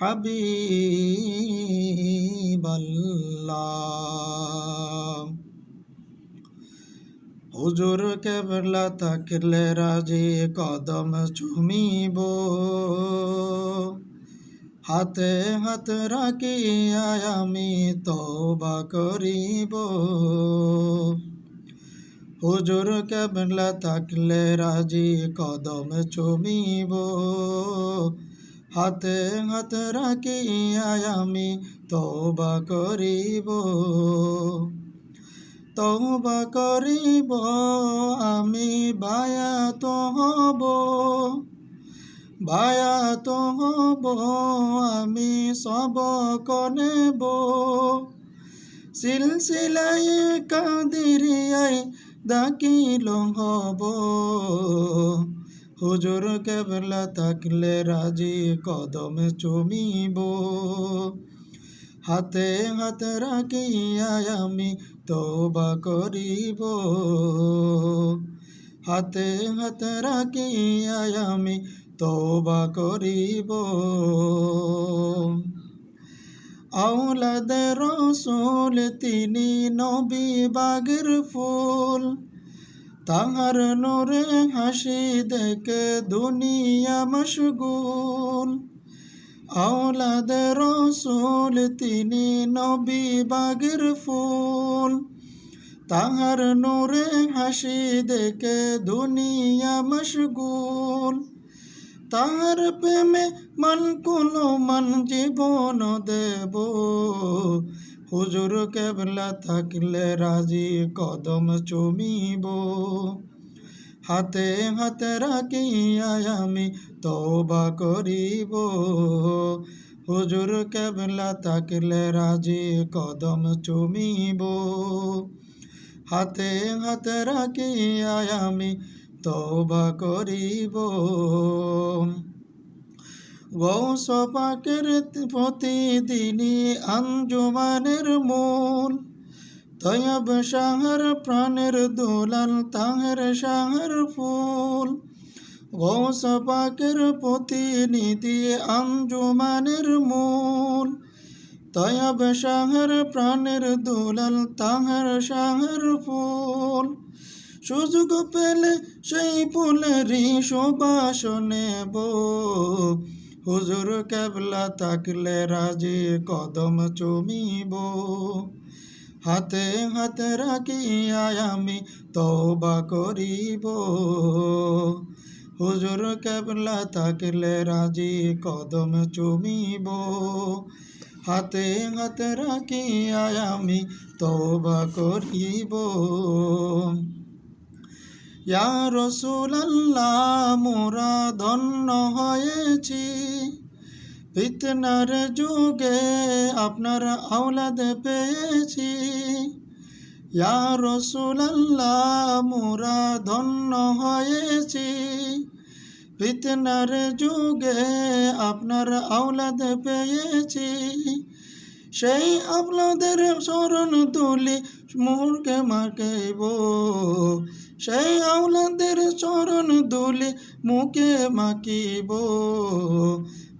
حبيب الله হুজুর কেবলা তাকলে রাজি কদম চুমিব হাতে হাত রাখিয়া আমি তবা করিব হুজুর কেবলা থাকলে রাজি কদম চুমিব হাতে হাত রাখিয়া আমি তবা করিব। তবা করিব, আমি বায়াত হব। বায়াত হব, আমি সবক নেব। সিলসিলাই কাদিরিয়াই দাকিল হব। হুজুর কেবলা থাকলে রাজি কদম চুমিব। হাতে হাত রাখিয়া আমি তবা করিব। হাতে হাত রাখিয়া আমি তবা করিব। আউলাদ রসুল, তিনি নবী বাগের ফুল। তাহার নোরে হাসি দেখে দুনিয়া মশগুল। আউলাদ রসুল, তিনি নবী বাগের ফুল। তাহার নোরে হাসি দেখে দুনিয়া মশগুল। তাহার প্রেমে মন কুলো মন জীবন দেব। হুজুর কেবলা থাকলে রাজি কদম চুমিব হাতে হাতে রাখিয়া আমি তবা করিব হুজুর কেবলা থাকলে রাজি কদম চুমিব হাতে হাতে রাখিয়া আমি তবা করিব গৌস পাকের প্রতিদিনই আঞ্জুমানের মূল। তয়ব শাহর প্রাণের দোলাল, তাহের শাহর ফুল। গৌস পাকের প্রতিনিধি আঞ্জুমানের মূল। তয়ব শাহর প্রাণের দোলাল, তাহের শাহর ফুল। সুযোগ পেলে সেই ফুলেরই সুবাসন নেব। হুজুর কেবলা থাকলে রাজি কদম চুমিব। হাতে হাতে রাখিয়া আমি তবা করিব। হুজুর কেবলা থাকলে রাজি কদম চুমিব। হাতে হাতে রাখিয়া আমি তবা করিব। ইয়া রসুলাল্লাহ মোরা ধন্য হয়েছি। ফিতনার যুগে আপনার আওলাদ পেয়েছি। ইয়া রসুলাল্লাহ মোরা ধন্য হয়েছি। ফিতনার যুগে আপনার আওলাদ পেয়েছি। সেই আপনাদের স্মরণ তুলি মুরকে মাকেব সেই আওলাদের চরণ দুলি মুখে মাকিব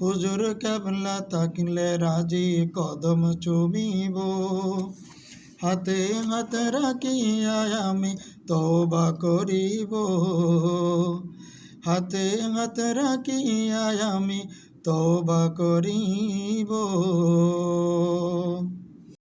হুজুর কেবলা তাকলে রাজি কদম চুমিব। হাতে হাতে রাখিয়া আমি তবা করিব। হাতে হাতে রাখিয়া আমি তবা করিব।